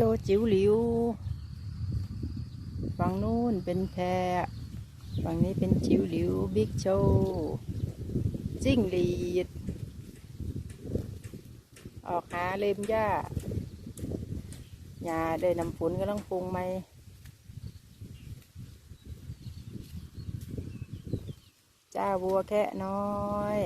โจจิ๋วหลิว ฝั่งนู้นเป็นแพรฝั่งนี้เป็นจิ๋วหลิวบิ๊กโชจิ้งหรีด ออกหาเล็มหญ้าหญ้าได้นำฝนก็ต้องปรุงไหมจ้าบัวแค่น้อย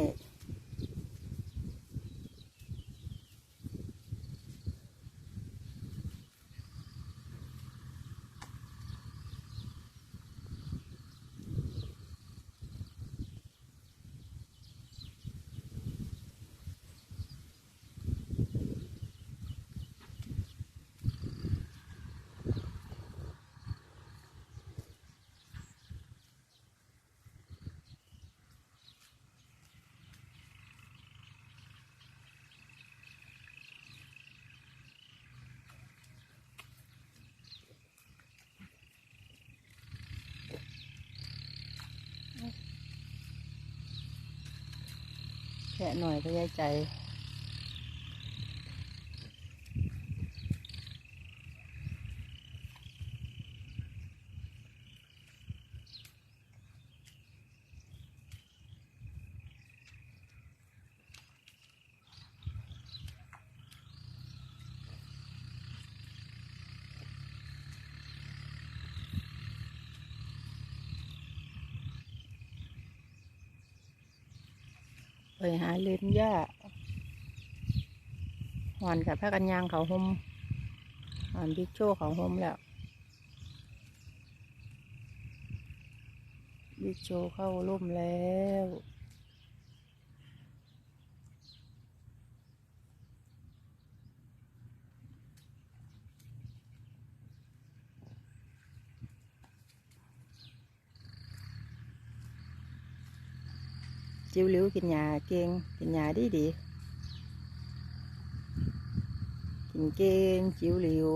แค่หน่อยก็ย้ายใจ เลยหาเล่นหญ้าหอนกับพะกันยางเขาหมหอนบิ๊กโชเขาหมแล้วบิ๊กโชเข้าร่มแล้ว จิ๋วหลิวกินหญ้าเก่งกินหญ้าดีดีกินเก่งจิ๋วหลิว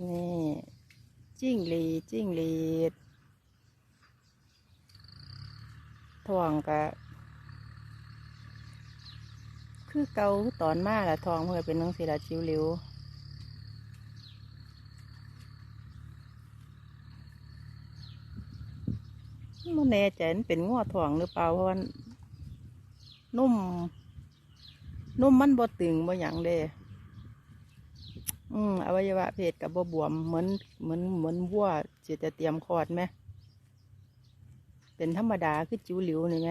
นี่จิ้งหรีดจิ้งหรีดถ่วงกะ คือเกาตอนมาละทองเพื่อเป็นน้องศิลาชิวหลิวมันแน่ใจมันเป็นง้อทองหรือเปล่าเพราะว่านุ่ม นุ่มมันบ่ตึงบ่หยังเด้อืมอวัยวะเพศกับบ่บวมเหมือนเหมือนเหมือนวัวจะจะเตรียมคลอดไหมเป็นธรรมดาคือจิ๋วหลิวนี่ไหม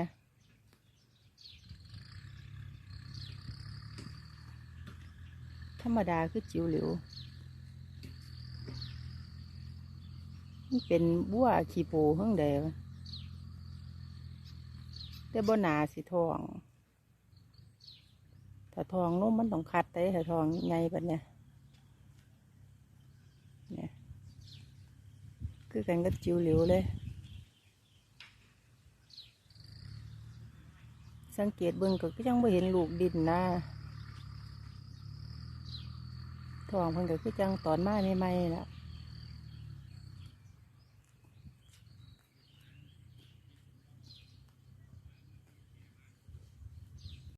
ธรรมดาคือจิ๋วหลิวมันเป็นบัวขี้โปเพิ่งเดวแต่บ่นาสิทอง ถ้าทองนุ่มมันต้องคัดได้ถ้าทองไงแบบเนี้ยเนี่ยคือกันกับจิ๋วหลิวเลย สังเกตเบิ่งก็ยังไม่เห็นลูกดินนะ ทองเพิ่นก็คือจังตอนมาใหม่ๆล่ะ